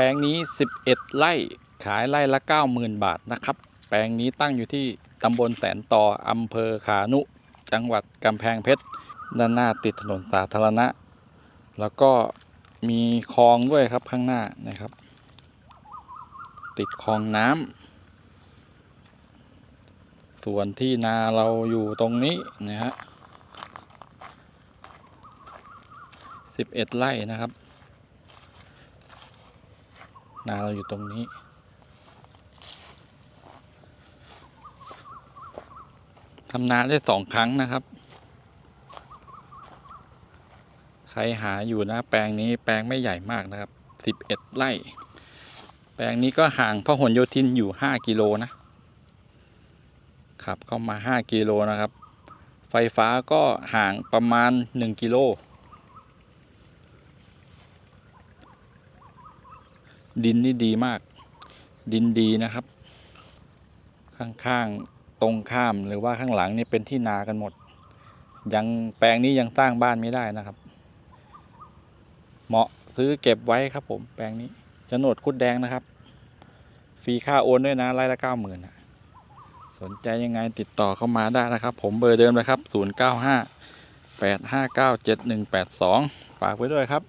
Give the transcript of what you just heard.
ปลงนี้ 11 ไร่ขายไร่ละ 90,000 บาทนะครับ แปลงนี้ตั้งอยู่ที่ตำบลแสนต่ออำเภอขานุ จังหวัดกำแพงเพชร ด้านหน้าติดถนนสาธารณะ แล้วก็มีคลองด้วยครับข้างหน้านะครับ ติดคลองน้ำส่วนที่นาเราอยู่ตรงนี้นะฮะ11 ไร่นะครับ นาเราอยู่ตรงนี้ ทำนาได้สองครั้งนะครับ ใครหาอยู่นะแปลงนี้แปลงไม่ใหญ่มากนะครับ11ไร่ แปลงนี้ก็ห่างพหลโยธินอยู่5กิโลนะ ขับเข้ามา5กิโลนะครับ ไฟฟ้าก็ห่างประมาณ1กิโล ดินนี่ดีมาก ดินดีนะครับ ข้างๆตรงข้ามหรือว่าข้างหลังนี่เป็นที่นากันหมด ยังแปลงนี้ยังสร้างบ้านไม่ได้นะครับ เหมาะซื้อเก็บไว้ครับ ผมแปลงนี้โฉนดคุดแดงนะครับ ฟรีค่าโอนด้วยนะไร่ละเก้าหมื่นสนใจยังไงติดต่อเข้ามาได้นะครับ ผมเบอร์เดิมเลยครับ 0 9 5 8 5 9 7 1 8 2 ฝากไว้ด้วยครับ